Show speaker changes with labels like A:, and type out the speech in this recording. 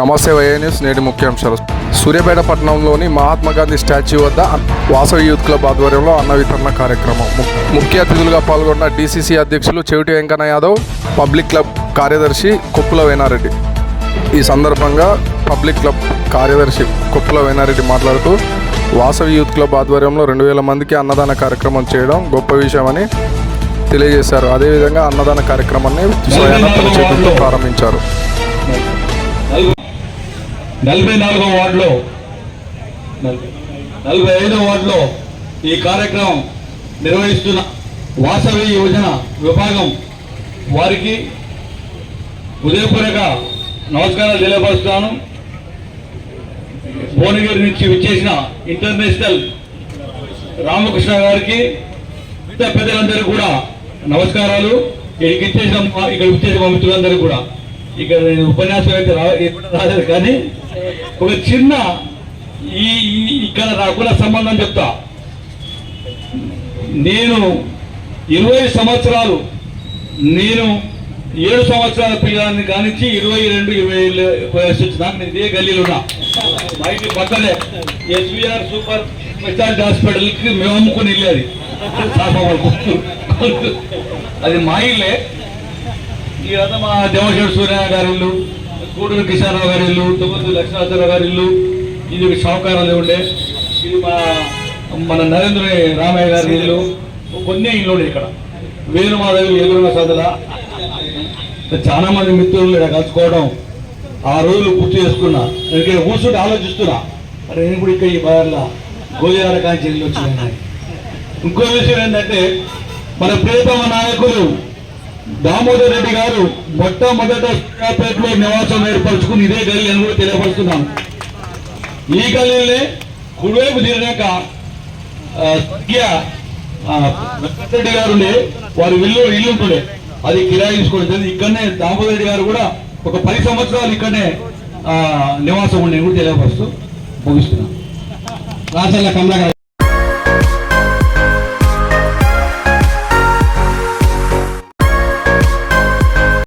A: నమస్తే వైఏ న్యూస్ నేటి ముఖ్యాంశాలు. సూర్యాపేట పట్టణంలోని మహాత్మా గాంధీ స్టాచ్యూ వద్ద వాసవి యూత్ క్లబ్ ఆధ్వర్యంలో అన్న వితరణ కార్యక్రమం. ముఖ్య అతిథులుగా పాల్గొన్న డీసీసీ అధ్యక్షులు చెవిటి వెంకన్న యాదవ్ పబ్లిక్ క్లబ్ కార్యదర్శి కొప్పుల వేనారెడ్డి. ఈ సందర్భంగా పబ్లిక్ క్లబ్ కార్యదర్శి కొప్పుల వేనారెడ్డి మాట్లాడుతూ వాసవి యూత్ క్లబ్ ఆధ్వర్యంలో రెండు వేల మందికి అన్నదాన కార్యక్రమం చేయడం గొప్ప విషయమని తెలియజేశారు. అదేవిధంగా అన్నదాన కార్యక్రమాన్ని స్వయాన తన ప్రారంభించారు.
B: నలభై నాలుగో వార్డులో నలభై- నలభై ఐదో వార్డులో ఈ కార్యక్రమం నిర్వహిస్తున్న వాసవి యోజన విభాగం వారికి ఉదయపూర్వక నమస్కారాలు తెలియపరుస్తున్నాను భువనగిరి నుంచి విచ్చేసిన ఇంటర్నేషనల్ రామకృష్ణ గారికి మిగతా పెద్దలందరికీ కూడా నమస్కారాలు. ఇక్కడికి ఇచ్చేసిన ఇక్కడ విచ్చేసిన మా మిత్రులందరికీ కూడా ఇక్కడ నేను ఉపన్యాసం అయితే రా రాలేదు కానీ ఒక చిన్న ఈ ఇక్కడ నాకున్న సంబంధం చెప్తా. నేను ఇరవై సంవత్సరాలు నేను ఏడు సంవత్సరాల పిల్లలని కానించి ఇరవై రెండు ఇరవై ఏళ్ళు వయసు వచ్చినాక నేను ఇదే గల్లీలో ఉన్నా. మా ఇంటి పక్కనే ఎస్విఆర్ సూపర్ స్పెషాలిటీ హాస్పిటల్కి మేము అమ్ముకుని వెళ్ళేది. అది మా ఇల్లే. ఈ రథ మా దేవశేడు సూర్య గారి ఇల్లు కూడూరు కిషారావు గారి ఇల్లు తొమ్మిది లక్ష్మణాచార్య గారి ఇల్లు ఇది ఒక షావుకారాలు ఉండే ఇది మా మన నరేంద్ర రామయ్య గారి ఇల్లు. కొన్ని ఇల్లు ఇక్కడ. వేణుమాధవి ఎదురున్న సదల. చాలా మంది మిత్రులు ఇక్కడ కలుసుకోవడం ఆ రోజులు గుర్తు చేసుకున్నా. నేను ఇక్కడ కూర్చుంటే ఆలోచిస్తున్నా. అరే నేను కూడా ఇక్కడ ఈ బార్ల గోదావర కాంచి ఇల్లు వచ్చినాయి ఇంకో విషయం ఏంటంటే మన ప్రియతమ నాయకులు దామోదర్ రెడ్డి గారు మొట్టమొదట సూర్యాపేటలో నివాసం ఏర్పరచుకుని ఇదే గల్లీ అని కూడా తెలియపరుస్తున్నాను ఈ గల్లీనే కుడివైపు తిరిగాక రెడ్డి వెంకటరెడ్డి గారు వారి ఇల్లు ఇల్లు ఉంటుండే. అది కిరాయి తీసుకోవడం ఇక్కడనే దామోదర్ రెడ్డి గారు కూడా ఒక పది సంవత్సరాలు ఇక్కడనే ఆ, నివాసం ఉండే కూడా తెలియపరుస్తూ ముగిస్తున్నాను రాచల్ల కమలా గారు